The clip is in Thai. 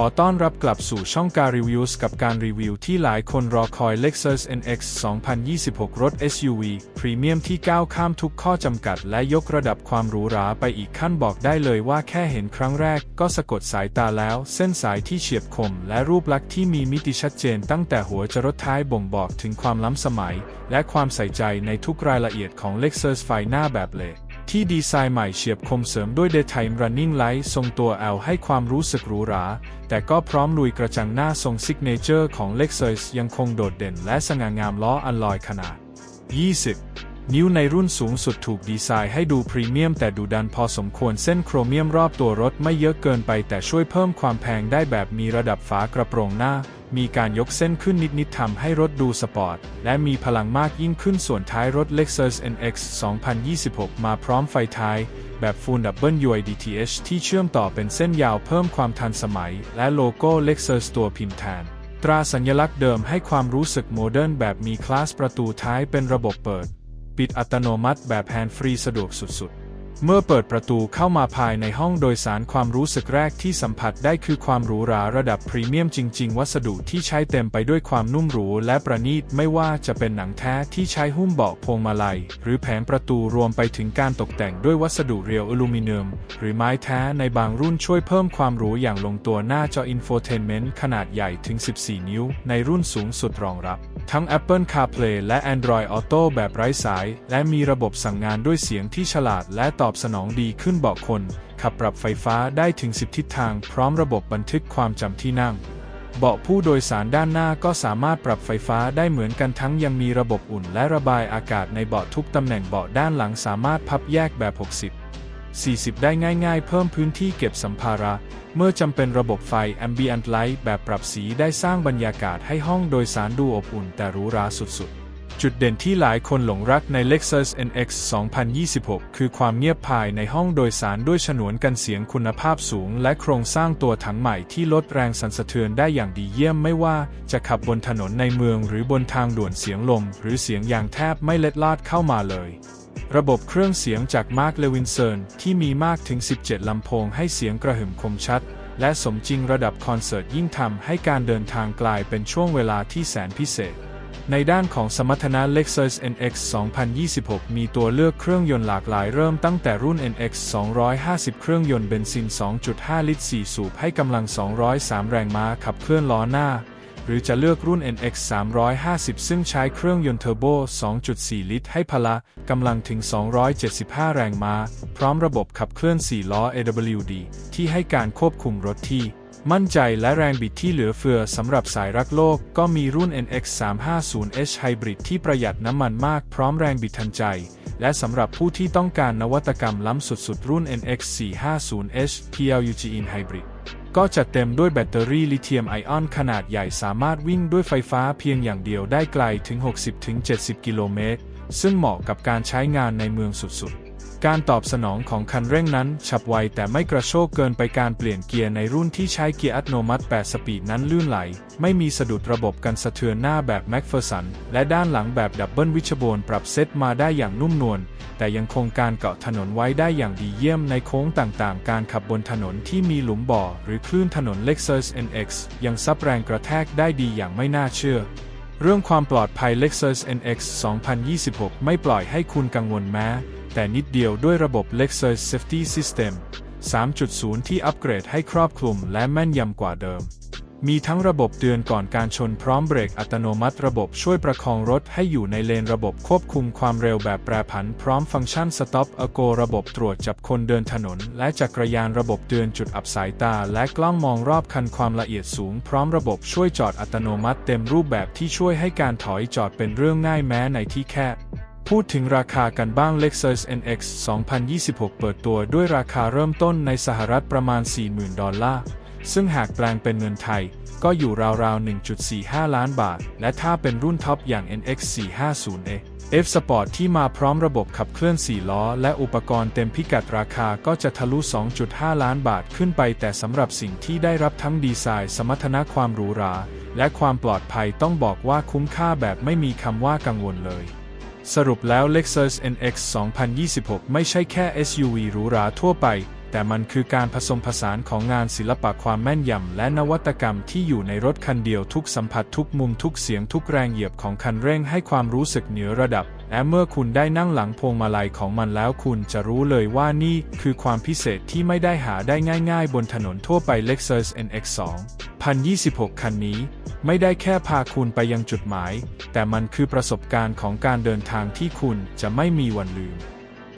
ขอต้อนรับกลับสู่ช่องการรีวิวกับการรีวิวที่หลายคนรอคอย Lexus NX 2026 รถ SUV พรีเมียมที่ก้าวข้ามทุกข้อจำกัดและยกระดับความหรูหราไปอีกขั้นบอกได้เลยว่าแค่เห็นครั้งแรกก็สะกดสายตาแล้ว เส้นสายที่เฉียบคมและรูปลักษณ์ที่มีมิติชัดเจนตั้งแต่หัวจรดท้ายบ่งบอกถึงความล้ำสมัย และความใส่ใจในทุกรายละเอียดของ Lexus ไฟหน้าแบบเล ที่ดีไซน์ใหม่เฉียบคมเสริมด้วย Daytime Running Light ทรงตัว L ให้ความรู้สึกหรูหรา แต่ก็พร้อมลุยกระจังหน้าทรงซิกเนเจอร์ของ Lexus ยังคงโดดเด่นและสง่างามล้ออัลลอยขนาด 20 นิ้วในรุ่นสูงสุดถูกดีไซน์ให้ดูพรีเมียมแต่ดูดันพอสมควรเส้นโครเมียมรอบตัวรถไม่เยอะเกินไปแต่ช่วยเพิ่มความแพงได้แบบมีระดับฝากระโปรงหน้า มีการยกเส้นขึ้นนิดๆทำให้รถดูสปอร์ต และมีพลังมากยิ่งขึ้นส่วนท้ายรถ Lexus NX 2026 มาพร้อมไฟท้าย แบบ Full Double UI DTH ที่เชื่อมต่อเป็นเส้นยาวเพิ่มความทันสมัย และโลโก้ Lexus ตัวพิมพ์แทน ตราสัญลักษณ์เดิมให้ความรู้สึกโมเดิร์นแบบมีคลาสประตูท้ายเป็นระบบเปิด ปิดอัตโนมัติแบบแฮนด์ฟรีสะดวกสุดๆ เมื่อเปิดประตูเข้ามาภายในห้องโดยสารความรู้สึกแรกที่สัมผัสได้คือความหรูหราระดับพรีเมียมจริง ๆ วัสดุที่ใช้เต็มไปด้วยความนุ่มหรูและประณีตไม่ว่าจะเป็นหนังแท้ที่ใช้หุ้มเบาะพวงมาลัย หรือแผงประตูรวมไปถึงการตกแต่งด้วยวัสดุเรียวอลูมิเนียม หรือไม้แท้ในบางรุ่นช่วยเพิ่มความหรูอย่างลงตัวหน้าจออินโฟเทนเมนต์ขนาดใหญ่ถึง 14 นิ้ว ในรุ่นสูงสุดรองรับ ทั้ง Apple CarPlay และ Android Auto แบบไร้สาย และมีระบบสั่งงานด้วยเสียงที่ฉลาดและตอบสนองดีขึ้นเบาะคน ขับปรับไฟฟ้าได้ถึง 10 ทิศทาง พร้อมระบบบันทึกความจำที่นั่ง เบาะผู้โดยสารด้านหน้าก็สามารถปรับไฟฟ้าได้เหมือนกันทั้งยังมีระบบอุ่นและระบายอากาศในเบาะทุกตำแหน่งเบาะด้านหลังสามารถพับแยกแบบ 60 40 ได้ง่ายๆ เพิ่มพื้นที่เก็บสัมภาระ เมื่อจำเป็นระบบไฟ Ambient Light แบบปรับสีได้สร้างบรรยากาศให้ห้องโดยสารดูอบอุ่นแต่หรูหราสุดๆ จุดเด่นที่หลายคนหลงรักใน Lexus NX 2026 คือความเงียบภายในห้องโดยสารด้วยฉนวนกันเสียงคุณภาพสูง และโครงสร้างตัวถังใหม่ที่ลดแรงสั่นสะเทือนได้อย่างดีเยี่ยมไม่ว่าจะขับบนถนนในเมืองหรือบนทางด่วนเสียงลม หรือเสียงยางแทบไม่เล็ดลอดเข้ามาเลย ระบบเครื่องเสียงจากมาร์คเลวินเซิร์นที่มีมากถึง 17 ลำโพงให้เสียงกระหึ่มคมชัด และสมจริงระดับคอนเสิร์ตยิ่งทำให้การเดินทางกลายเป็นช่วงเวลาที่แสนพิเศษ ในด้านของสมรรถนะ Lexus NX 2026 มีตัวเลือกเครื่องยนต์หลากหลายเริ่มตั้งแต่รุ่น NX 250 เครื่องยนต์เบนซิน 2.5 ลิตร 4 สูบให้กำลัง 203 แรงม้าขับเคลื่อนล้อหน้า หรือจะเลือกรุ่น NX 350 ซึ่งใช้เครื่องยนต์เทอร์โบ 2.4 ลิตร ให้พละกำลังถึง 275 แรงม้า พร้อมระบบขับเคลื่อน 4 ล้อ AWD ที่ให้การควบคุมรถที่ มั่นใจและแรงบิดที่เหลือเฟือสำหรับสายรักโลก ก็มีรุ่น NX 350H Hybrid ที่ประหยัดน้ำมันมากพร้อมแรงบิดทันใจและสำหรับผู้ที่ต้องการนวัตกรรมล้ำสุดๆ รุ่น NX 450H PLUG-in Hybrid ก็จะเต็มด้วยแบตเตอรี่ลิเธียมไอออนขนาดใหญ่สามารถวิ่งด้วยไฟฟ้าเพียงอย่างเดียวได้ไกลถึง 60-70 กิโลเมตร ซึ่งเหมาะกับการใช้งานในเมืองสุดๆ การตอบสนองของคันเร่งนั้นฉับไวแต่ไม่กระโชกเกินไปการเปลี่ยนเกียร์ในรุ่นที่ใช้เกียร์อัตโนมัติ 8 สปีดนั้นลื่นไหล ไม่มีสะดุดระบบกันสะเทือนหน้าแบบแม็กเฟอร์สันและด้านหลังแบบดับเบิลวิชโบนปรับเซตมาได้อย่างนุ่มนวลแต่ยังคงการเกาะถนนไว้ได้อย่างดีเยี่ยมในโค้งต่างๆ การขับบนถนนที่มีหลุมบ่อ หรือคลื่นถนน Lexus NX ยังซับแรงกระแทกได้ดีอย่างไม่น่าเชื่อเรื่องความปลอดภัย Lexus NX 2026 ไม่ปล่อยให้คุณกังวลแม้ แต่นิดเดียวด้วยระบบ Lexus Safety System 3.0 ที่อัปเกรดให้ครอบคลุมและแม่นยำกว่าเดิม มีทั้งระบบเตือนก่อนการชนพร้อมเบรกอัตโนมัติระบบช่วยประคองรถให้อยู่ในเลนระบบควบคุมความเร็วแบบแปรผันพร้อมฟังก์ชัน Stop a Go ระบบตรวจจับคนเดินถนน และจักรยานระบบเตือนจุดอับสายตา และกล้องมองรอบคันความละเอียดสูง พร้อมระบบช่วยจอดอัตโนมัติเต็มรูปแบบที่ช่วยให้การถอยจอดเป็นเรื่องง่ายแม้ในที่แคบ พูดถึงราคากันบ้าง Lexus NX 2026 เปิดตัวด้วยราคาเริ่มต้นในสหรัฐประมาณ 40,000 ดอลลาร์ ซึ่งหากแปลงเป็นเงินไทย ก็อยู่ราวๆ 1.45 ล้านบาท และถ้าเป็นรุ่นท็อปอย่าง NX 450A F Sport ที่มาพร้อมระบบขับเคลื่อน 4 ล้อ และอุปกรณ์เต็มพิกัดราคาก็จะทะลุ 2.5 ล้านบาทขึ้นไป แต่สำหรับสิ่งที่ได้รับทั้งดีไซน์ สมรรถนะความหรูหรา และความปลอดภัยต้องบอกว่าคุ้มค่าแบบไม่มีคำว่ากังวลเลย สรุปแล้ว Lexus NX 2026 ไม่ใช่แค่ SUV หรูหราทั่วไป แต่มันคือการผสมผสานของงานศิลปะความแม่นยำและนวัตกรรมที่อยู่ในรถคันเดียวทุกสัมผัสทุกมุมทุกเสียงทุกแรงเหยียบของคันเร่งให้ความรู้สึกเหนือระดับ และเมื่อคุณได้นั่งหลังพวงมาลัยของมันแล้วคุณจะรู้เลยว่านี่คือความพิเศษที่ไม่ได้หาได้ง่ายๆ บนถนนทั่วไป Lexus NX 2026 คันนี้ ไม่ได้แค่พาคุณไปยังจุดหมาย แต่มันคือประสบการณ์ของการเดินทางที่คุณจะไม่มีวันลืม